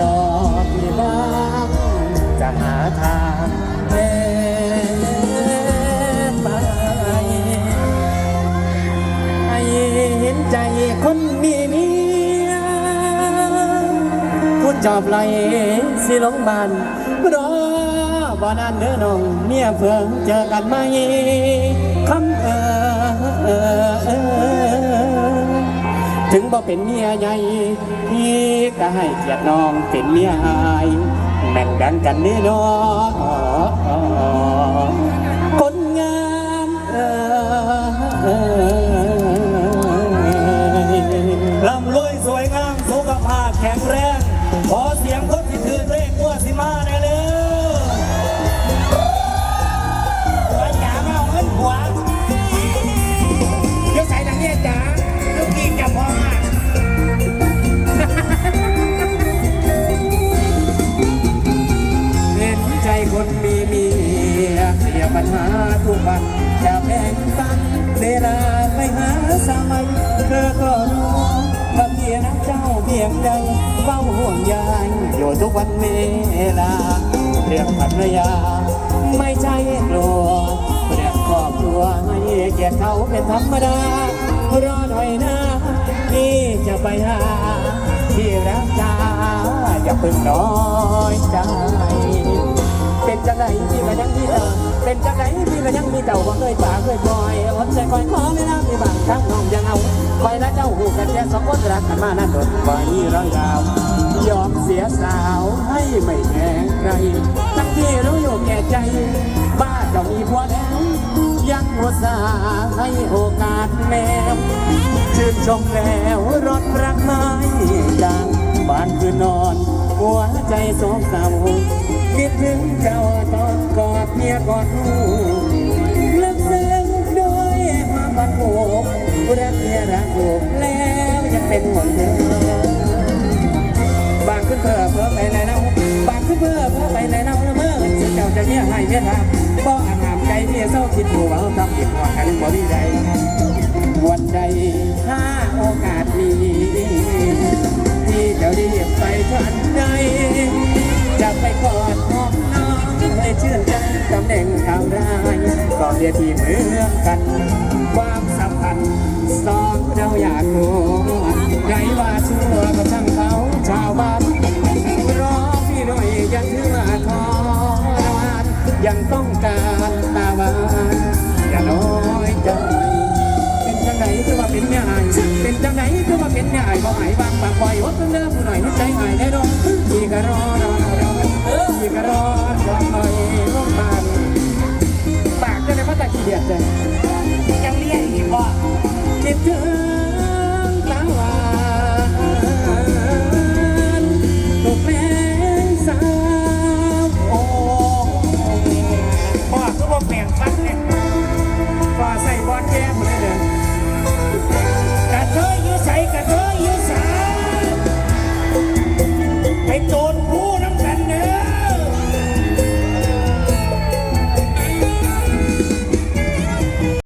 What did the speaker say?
รอบหรือบ้างจะหาทางเล่ไปไอเห็นใจคนมีเมียคุณจอบไหลสิลงบ้านรอบ่นั้นเนื้อน้องเมียเพิ่งเจอกันไหม ถึงบ่เป็นเมียใหญ่พี่ก็ให้เกียรติน้องเป็นเมียอายแบ่งดันกันเนี่น้องคนงามเออเออร่ำรวยสวยงามสุขภาพแข็งแรง ขอเสียงคนที่ถือเลขมั่วสิมาแน่าทุกวันจะแบ่งปันเวลาไปหาสามัยเธอก็รู้ว่าเพียงเจ้าเพียงใดเฝ้าห่วงใยอยู่ทุกวันเวลาเรียกภรรยา ไม่ใช่กลัวเรียกครอบครัวให้เกียรติเขาเป็นธรรมดารอหน่อยนะที่จะไปหาที่รักจ้าอย่าเพิ่งน้อยใจ เป็นจังไหนพี่ก็ยังมีเจ้า เป็นจังไหนพี่ก็ยังมีเจ้าว่เคยป่าเคยปล่อยอดใจคอยขอไม่นามีบางครั้งน้องยังเอาคอยและเจ้าหูกันแค่สองคนรักกันมานั่นโดนไว้ร้อยยาวยอมเสียสาวให้ไม่แพ้ใครทั้งที่รู้อยู่แก่ใจบ้าเจ้ามีผัวแล้วยังอุตส่าให้โอกาสแมวชื่นชมแล้วรถรักไม้ดังบ้านคือนอน หัวใจโศกเศร้าคิดถึงเจ้าตอน กอดเมียกอดลูกลึกซึ้งด้วยความบันโบกรักเมียรักลูกแล้วยังเป็นห่วงเธอบางขึ้นเพื่อเพื่อไปในเนาบางขึ้นเพื่อเพื่อไปในเนาละเมื่อสิเจ้าจะเมียให้เมียทำบ่อาหามใจเมียเศร้าคิดดูว่าทำผิดว่ากันบ่ดีใดวันใดถ้าโอกาสมีที่จะรีบไปทันใดจะไปกอดหอน ตำแหน่งทางรายก็เรียกที่เมือนกัน ความสัมพันธ์สองเราอยากรู้ไรว่าชั่วก็ช่างเขาชาวบ้านรอพี่หน่อยยังถือว่าทรมานยังต้องการตาหวานอย่าน้อยใจเป็นจังไหนคือว่าเป็นแม่อายเป็นจังไหนคือว่าเป็นแม่อายบ่หายบางบางบ่อยให้ใจไอ